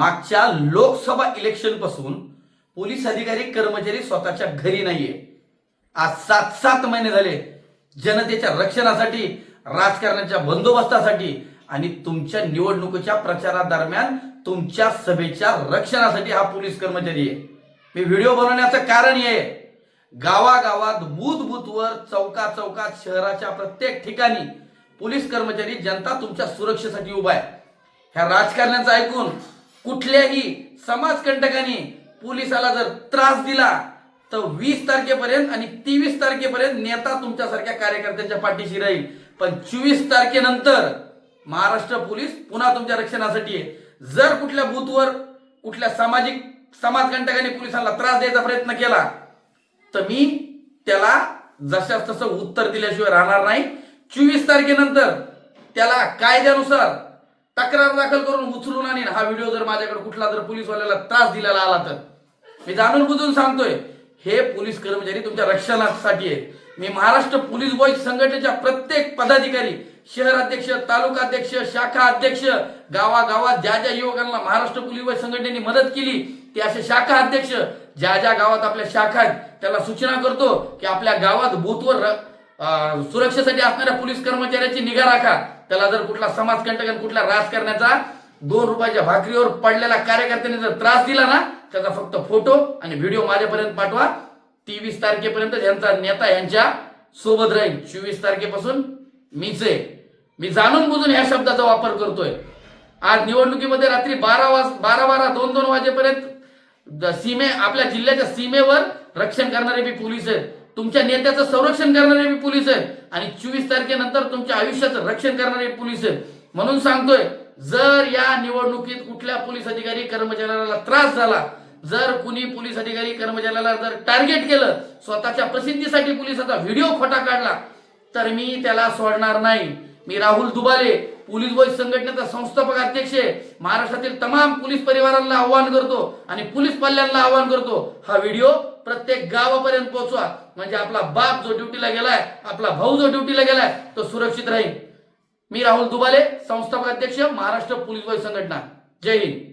मागच्या लोकसभा इलेक्शनपासून पोलीस अधिकारी कर्मचारी स्वतःच्या घरी नाहीये. आज सात सात महिने झाले जनतेच्या रक्षणासाठी राजकारणाच्या बंदोबस्तासाठी आणि तुमच्या निवडणुकीच्या प्रचारादरम्यान तुमच्या सभेच्या रक्षणासाठी हा पोलीस कर्मचारी आहे. मी व्हिडिओ बनवण्याचं कारण हे आहे. गावागावात बूथ बूथवर चौका चौकात शहराच्या प्रत्येक ठिकाणी पोलीस कर्मचारी जनता तुमच्या सुरक्षेसाठी उभा आहे. ह्या राजकारण्याचं ऐकून कुठल्याही समाजकंटकांनी पोलिसाला जर त्रास दिला तर वीस तारखेपर्यंत आणि तेवीस तारखेपर्यंत नेता तुमच्यासारख्या कार्यकर्त्यांच्या पाठीशी राहील. पण चोवीस तारखेनंतर महाराष्ट्र पोलीस पुन्हा तुमच्या रक्षणासाठी आहे. जर कुठल्या बूथवर कुठल्या सामाजिक समाजकंटकांनी पोलिसांना त्रास द्यायचा प्रयत्न केला तर मी त्याला जशास तसं उत्तर दिल्याशिवाय राहणार नाही. चोवीस तारखेनंतर त्याला कायद्यानुसार तक्रार दाखल करून उचलून आणीन. हा व्हिडिओ जर माझ्याकडे कुठला जर पोलीसवाल्याला त्रास दिलेला आला तर. मी जाणून बुजून सांगतोय हे पोलीस कर्मचारी तुमच्या रक्षणासाठी आहेत. मी महाराष्ट्र पोलीस बॉईज संघटनेच्या प्रत्येक पदाधिकारी शहर अध्यक्ष तालुकाध्यक्ष शाखा अध्यक्ष गावागावात ज्या ज्या युवकांना महाराष्ट्र पोलीस बॉईज संघटनेने मदत केली ते असे शाखा अध्यक्ष ज्या ज्या गावात आपल्या शाखा आहेत त्याला सूचना करतो की आपल्या गावात बूथवर सुरक्षेसाठी असणाऱ्या पोलीस कर्मचाऱ्याची निगा राखा. त्याला जर कुठला समाजकंटक कुठल्या राजकारण्याचा दोन रुपयाच्या भाकरीवर पडलेला कार्यकर्त्याने जर त्रास दिला ना त्याचा फक्त फोटो आणि व्हिडिओ माझ्यापर्यंत पाठवा. तेवीस तारखेपर्यंत यांचा नेता यांच्या सोबत राहील चोवीस तारखेपासून मीच. आहे मी जाणून बुजून ह्या शब्दाचा वापर करतोय. आज निवडणुकीमध्ये रात्री बारा वाज बारा बारा दोन दोन वाजेपर्यंत सीमे आपल्या जिल्ह्याच्या सीमेवर रक्षण करणारे बी पोलीस आहेत. तुमच्या नेत्याचं संरक्षण करणारे मी पोलीस आहे आणि चोवीस तारखेनंतर तुमच्या आयुष्याचं रक्षण करणारे पोलीस आहे म्हणून सांगतोय जर या निवडणुकीत कुठल्या पोलीस अधिकारी कर्मचाऱ्याला त्रास झाला जर कुणी पोलीस अधिकारी कर्मचाऱ्याला जर टार्गेट केलं स्वतःच्या प्रसिद्धीसाठी पोलिसाचा व्हिडिओ खोटा काढला तर मी त्याला सोडणार नाही. मी राहुल दुबाले पोलीस बॉईज संघटनेचा संस्थापक अध्यक्ष आहे. महाराष्ट्रातील तमाम पोलीस परिवारांना आव्हान करतो आणि पोलीस पाल्यांना आव्हान करतो. हा व्हिडिओ प्रत्येक गावापर्यंत पोहोचवा. म्हणजे आपला बाप जो ड्युटीला गेलाय आपला भाऊ जो ड्युटीला गेलाय तो सुरक्षित राहील. मी राहुल दुबाले संस्थापक अध्यक्ष महाराष्ट्र पोलीस संघटना. जय हिंद.